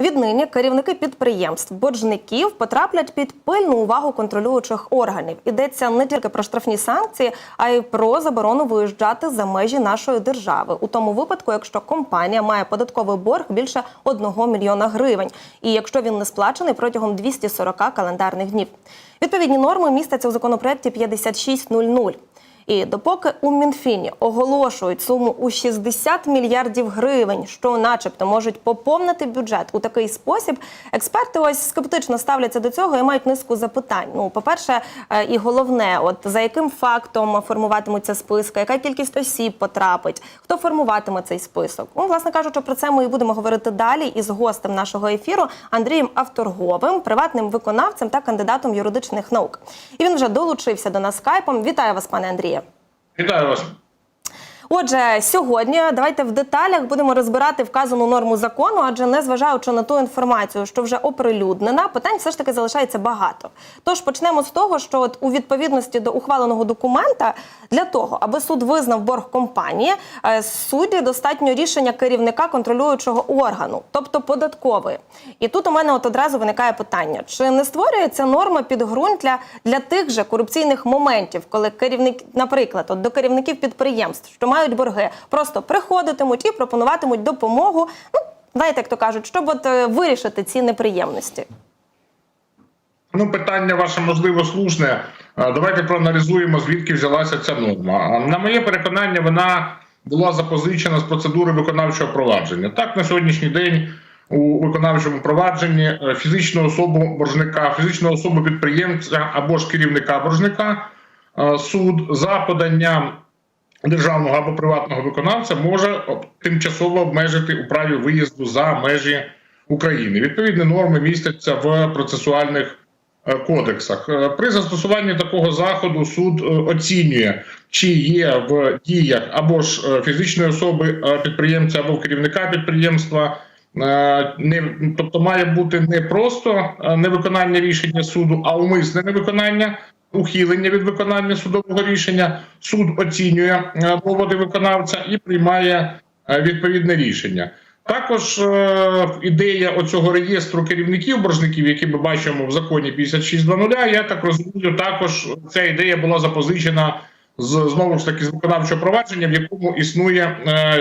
Віднині керівники підприємств, боржників потраплять під пильну увагу контролюючих органів. Ідеться не тільки про штрафні санкції, а й про заборону виїжджати за межі нашої держави у тому випадку, якщо компанія має податковий борг більше 1 мільйона гривень, і якщо він не сплачений протягом 240 календарних днів. Відповідні норми містяться у законопроекті 5600. І допоки у Мінфіні оголошують суму у 60 мільярдів гривень, що, начебто, можуть поповнити бюджет у такий спосіб, експерти ось скептично ставляться до цього і мають низку запитань. Ну, по-перше, е, і головне, от за яким фактом формуватимуться списки, яка кількість осіб потрапить, хто формуватиме цей список? Ну, власне кажучи, про це ми і будемо говорити далі із гостем нашого ефіру Андрієм Авторговим, приватним виконавцем та кандидатом юридичних наук. І він вже долучився до нас скайпом. Вітаю вас, пане Андріє. Вітаю вас. Отже, сьогодні давайте в деталях будемо розбирати вказану норму закону, адже незважаючи на ту інформацію, що вже оприлюднена, питань все ж таки залишається багато. Тож почнемо з того, що от у відповідності до ухваленого документа для того, аби суд визнав борг компанії, е, судді достатньо рішення керівника контролюючого органу, тобто податкової. І тут у мене от одразу виникає питання: чи не створюється норма підґрунтя для тих же корупційних моментів, коли керівник, наприклад, от до керівників підприємств, що мають борги, просто приходитимуть і пропонуватимуть допомогу. Ну знаєте, як то кажуть, щоб от е, вирішити ці неприємності. Ну, питання ваше можливо слушне. Давайте проаналізуємо, звідки взялася ця норма. На моє переконання, вона була запозичена з процедури виконавчого провадження. Так, на сьогоднішній день у виконавчому провадженні е, фізичну особу боржника, фізичну особу підприємця або ж керівника боржника е, суд за поданням державного або приватного виконавця може тимчасово обмежити у праві виїзду за межі України. Відповідні норми містяться в процесуальних е, кодексах. Е, При застосуванні такого заходу суд е, оцінює, чи є в діях або ж фізичної особи підприємця або керівника підприємства. Не, тобто має бути не просто невиконання рішення суду, а умисне невиконання, ухилення від виконання судового рішення. Суд оцінює е, доводи виконавця і приймає е, відповідне рішення. Також е, ідея оцього реєстру керівників боржників, які ми бачимо в законі 56.00, я так розумію, також ця ідея була запозичена з знову ж таки з виконавчого провадження, в якому існує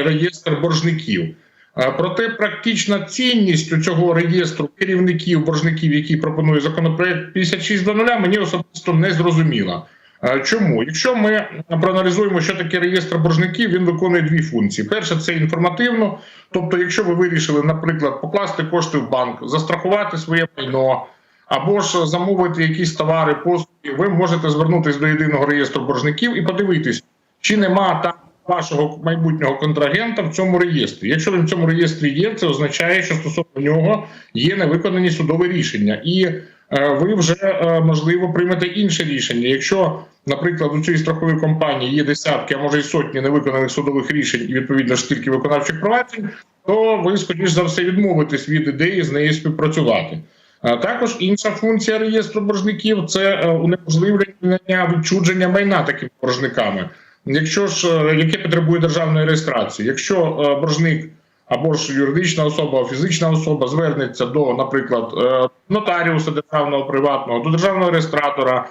реєстр боржників. Проте практична цінність у цього реєстру керівників боржників, який пропонує законопроект 56.00, мені особисто не зрозуміла. Чому? Якщо ми проаналізуємо, що таке реєстр боржників, він виконує дві функції: перше це інформативно. Тобто, якщо ви вирішили, наприклад, покласти кошти в банк, застрахувати своє майно або ж замовити якісь товари, послуги, ви можете звернутися до єдиного реєстру боржників і подивитись, чи нема там вашого майбутнього контрагента в цьому реєстрі. Якщо він в цьому реєстрі є, це означає, що стосовно нього є невиконані судові рішення, і е, ви вже е, можливо приймете інше рішення. Якщо, наприклад, у цій страховій компанії є десятки, а може й сотні невиконаних судових рішень, і відповідно ж стільки виконавчих проваджень, то ви скоріш за все відмовитесь від ідеї з нею співпрацювати. Також інша функція реєстру боржників це е, унеможливлення відчудження майна такими боржниками. Якщо ж е, яке потребує державної реєстрації, якщо е, боржник або ж юридична особа, фізична особа звернеться до, наприклад, е, нотаріуса державного приватного, до державного реєстратора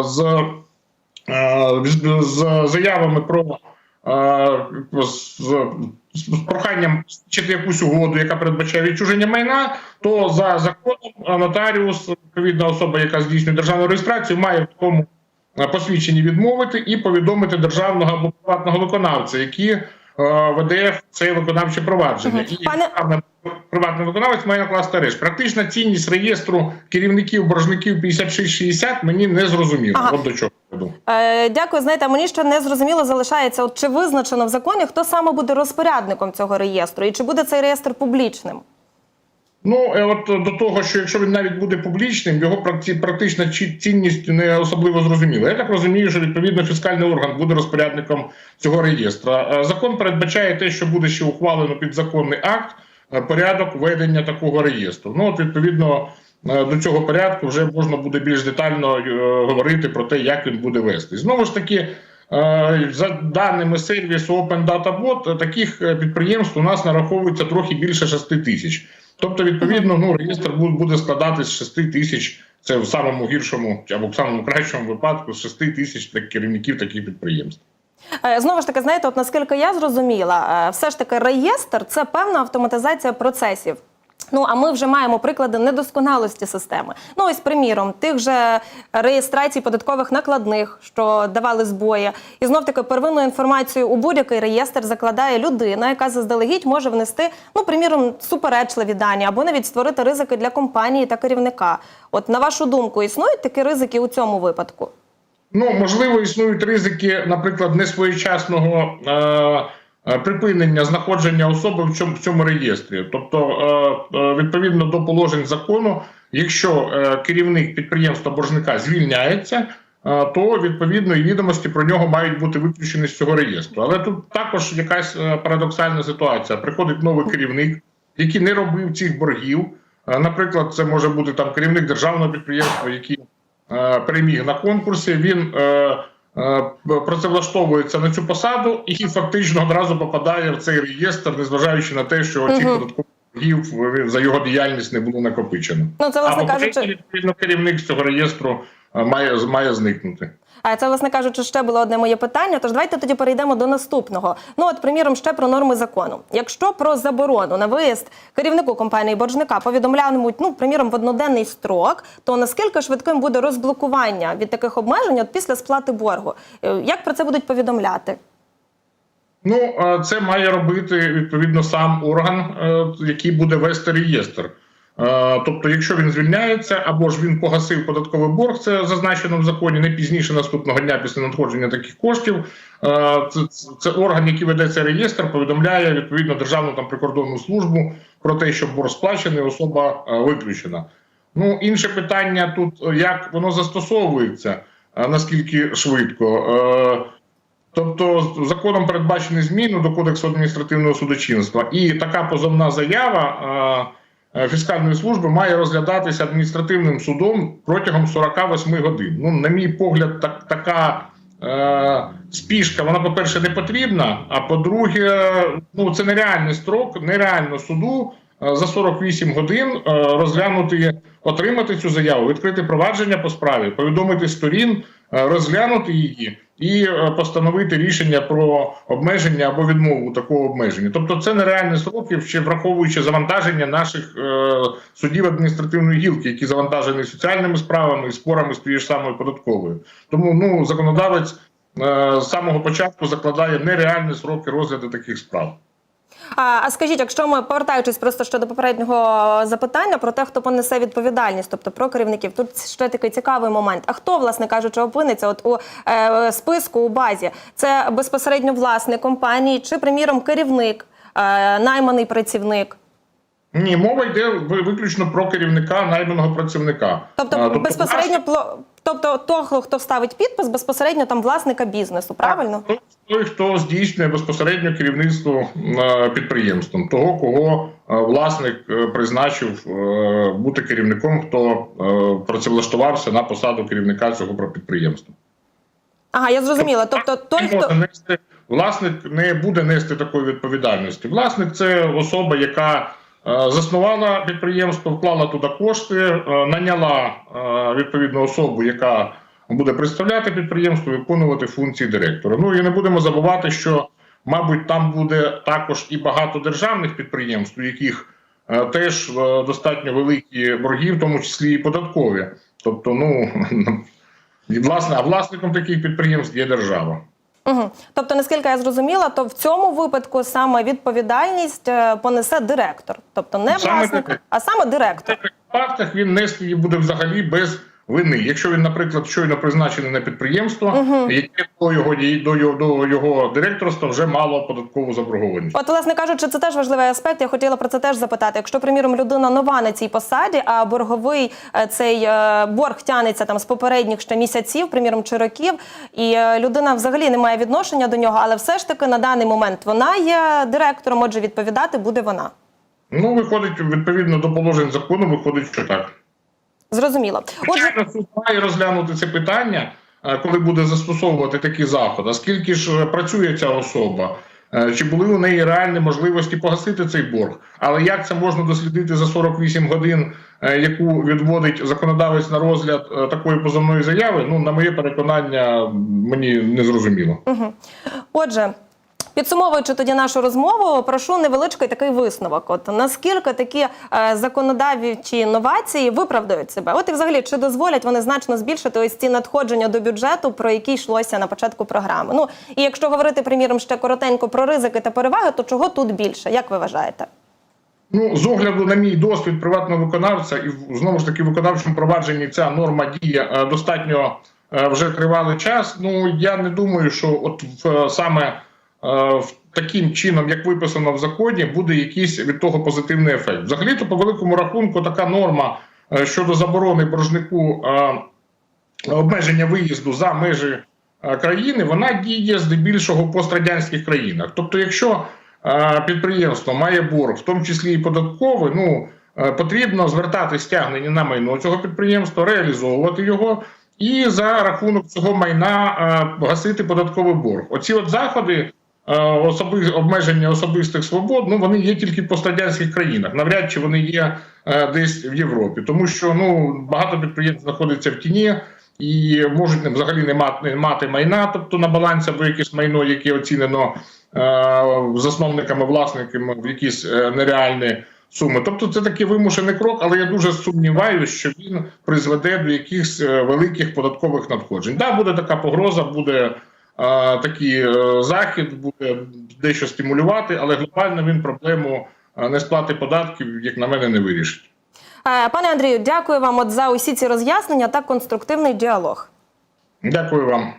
з, з, заявами про з, з проханням вчити якусь угоду, яка передбачає відчуження майна, то за законом нотаріус, відповідна особа, яка здійснює державну реєстрацію, має в такому е, посвідченні відмовити і повідомити державного або приватного виконавця, які е, веде це виконавче провадження. Мгм. І Пане- приватний виконавець має накласти арешт. Практична цінність реєстру керівників боржників 5660 мені не зрозуміла. Ага. От до чого я. Е, дякую. Знаєте, мені ще не зрозуміло залишається, от чи визначено в законі, хто саме буде розпорядником цього реєстру, і чи буде цей реєстр публічним? Ну, е, от до того, що якщо він навіть буде публічним, його практи- практична цінність не особливо зрозуміла. Я так розумію, що відповідно фіскальний орган буде розпорядником цього реєстра. Е, Закон передбачає те, що буде ще ухвалено підзаконний акт, е, порядок ведення такого реєстру. Ну, от відповідно. До цього порядку вже можна буде більш детально говорити про те, як він буде вести. Знову ж таки, за даними сервісу Open Data Bot, таких підприємств у нас нараховується трохи більше 6 тисяч. Тобто, відповідно, ну реєстр буде складатись з 6 тисяч. Це в самому гіршому або в самому кращому випадку з 6 тисяч керівників таких підприємств. Е, Знову ж таки, знаєте, от наскільки я зрозуміла, е, все ж таки реєстр це певна автоматизація процесів. Ну а ми вже маємо приклади недосконалості системи. Ну ось, приміром, тих же реєстрацій податкових накладних, що давали збої, і знов таки первинну інформацію у будь-який реєстр закладає людина, яка заздалегідь може внести, ну приміром, суперечливі дані або навіть створити ризики для компанії та керівника. От на вашу думку, існують такі ризики у цьому випадку? Ну, можливо, існують ризики, наприклад, несвоєчасного е, припинення знаходження особи в цьому, в цьому реєстрі. Тобто, е, е, відповідно до положень закону, якщо е, керівник підприємства боржника звільняється, е, то відповідно і відомості про нього мають бути виключені з цього реєстру. Але тут також якась е, парадоксальна ситуація. Приходить новий керівник, який не робив цих боргів. Е, Наприклад, це може бути там керівник державного підприємства, який е, переміг на конкурсі. Він е, е, працевлаштовується на цю посаду і фактично одразу попадає в цей реєстр, незважаючи на те, що ці Мгм. Боргів за його діяльність не було накопичено. Ну це власне кажучи. відповідно керівник цього реєстру е, має має зникнути. А це, власне кажучи, ще було одне моє питання. Тож давайте тоді перейдемо до наступного. Ну, от, приміром, ще про норми закону. Якщо про заборону на виїзд керівнику компанії боржника повідомлятимуть, ну, приміром, в одноденний строк, то наскільки швидким буде розблокування від таких обмежень от після сплати боргу? Е, Як про це будуть повідомляти? Ну, це має робити відповідно сам орган, е, який буде вести реєстр. Е, Тобто, якщо він звільняється, або ж він погасив податковий борг, це зазначено в законі не пізніше наступного дня після надходження таких коштів. е, Це, це- орган, який веде цей реєстр, повідомляє відповідно державну там прикордонну службу про те, що борг сплачений, особа виключена. Ну, інше питання тут, як воно застосовується, наскільки швидко. Тобто законом передбачені зміни до Кодексу адміністративного судочинства, і така позовна заява е, е, фіскальної служби має розглядатися адміністративним судом протягом 48 годин. Ну, на мій погляд, так, така е, спішка, вона, по-перше, не потрібна. А по-друге, ну це нереальний строк, нереально суду е, за 48 годин розглянути, отримати цю заяву, відкрити провадження по справі, повідомити сторін, розглянути її і е, постановити рішення про обмеження або відмову такого обмеження. Тобто, це нереальні сроки, ще враховуючи завантаження наших е, судів адміністративної гілки, які завантажені соціальними справами і спорами з тією ж самою податковою. Тому ну законодавець е, з самого початку закладає нереальні сроки розгляду таких справ. А, а скажіть, якщо ми повертаючись просто щодо попереднього запитання про те, хто понесе відповідальність, тобто про керівників, тут ще такий цікавий момент. А хто, власне кажучи, опиниться от у е, списку у базі? Це безпосередньо власник компанії чи, приміром, керівник, е, найманий працівник? Ні, мова йде виключно про керівника найманого працівника. Тобто, А, безпосередньо пло- тобто того, хто ставить підпис, безпосередньо там власника бізнесу, правильно? Так, Той, хто здійснює безпосередньо керівництво е, підприємством, того, кого е, власник е, призначив бути керівником, хто працевлаштувався на посаду керівника цього підприємства. Ага, я зрозуміла. Тобто, той, хто власник не буде нести такої відповідальності. Власник це особа, яка заснувала підприємство, вклала туди кошти, е, наняла е, відповідну особу, яка буде представляти підприємство, виконувати функції директора. Ну і не будемо забувати, що, мабуть, там буде також і багато державних підприємств, у яких е, теж е, достатньо великі борги, в тому числі і податкові. Тобто, ну власне, а власником таких підприємств є держава. Угу. Тобто, наскільки я зрозуміла, то в цьому випадку саме відповідальність е, понесе директор, тобто не Саме власник, так. а саме директор. В фактах він нести її буде взагалі без вини. Якщо він, наприклад, щойно призначений на підприємство, яке до його до його до його директорства вже мало податкову заборгованість. От, власне кажучи, це теж важливий аспект. Я хотіла про це теж запитати. Якщо, приміром, людина нова на цій посаді, а борговий е, цей е, борг тянеться там з попередніх ще місяців, приміром, чи років, і е, людина взагалі не має відношення до нього, але все ж таки на даний момент вона є директором, отже, відповідати буде вона. Ну виходить відповідно до положень закону, виходить, що так. Зрозуміло. Отже, суд має розглянути це питання, е, коли буде застосовувати такі заходи. Скільки ж працює ця особа? е, чи були у неї реальні можливості погасити цей борг. Але як це можна дослідити за 48 годин, е, яку відводить законодавець на розгляд такої позовної заяви? Ну, на моє переконання, мені не зрозуміло. Отже. Підсумовуючи тоді нашу розмову, прошу невеличкий такий висновок. От наскільки такі е, законодавчі інновації виправдають себе? От і взагалі чи дозволять вони значно збільшити ось ці надходження до бюджету, про які йшлося на початку програми? Ну і якщо говорити приміром ще коротенько про ризики та переваги, то чого тут більше? Як ви вважаєте? Ну, з огляду на мій досвід приватного виконавця, і знову ж таки в виконавчому провадженні ця норма діє е, достатньо е, вже тривалий час. Ну я не думаю, що от в, е, саме таким чином, як виписано в законі, буде якийсь від того позитивний ефект. Взагалі, то по великому рахунку, така норма е, щодо заборони боржнику е, обмеження виїзду за межі е, країни, вона діє здебільшого в пострадянських країнах. Тобто, якщо е, підприємство має борг, в тому числі і податковий, ну е, потрібно звертати стягнення на майно цього підприємства, реалізовувати його. І за рахунок цього майна е, гасити податковий борг. Оці от заходи е, особи, обмеження особистих свобод, ну вони є тільки в пострадянських країнах. Навряд чи вони є е, десь в Європі, тому що ну багато підприємств знаходиться в тіні і можуть взагалі не мати, не мати майна, тобто на балансі або якесь майно, яке оцінено е, засновниками, власниками в якісь е, нереальні суми. Тобто це такий вимушений крок, але я дуже сумніваюся, що він призведе до якихось е, великих податкових надходжень. Да, буде така погроза, буде е, такий е, захід, буде дещо стимулювати, але глобально він проблему е, несплати податків, як на мене, не вирішить. Е, Пане Андрію, дякую вам от за усі ці роз'яснення та конструктивний діалог. Дякую вам.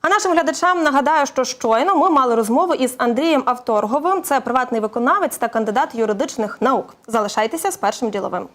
А нашим глядачам нагадаю, що щойно ми мали розмову із Андрієм Авторговим. Це приватний виконавець та кандидат юридичних наук. Залишайтеся з першим діловим.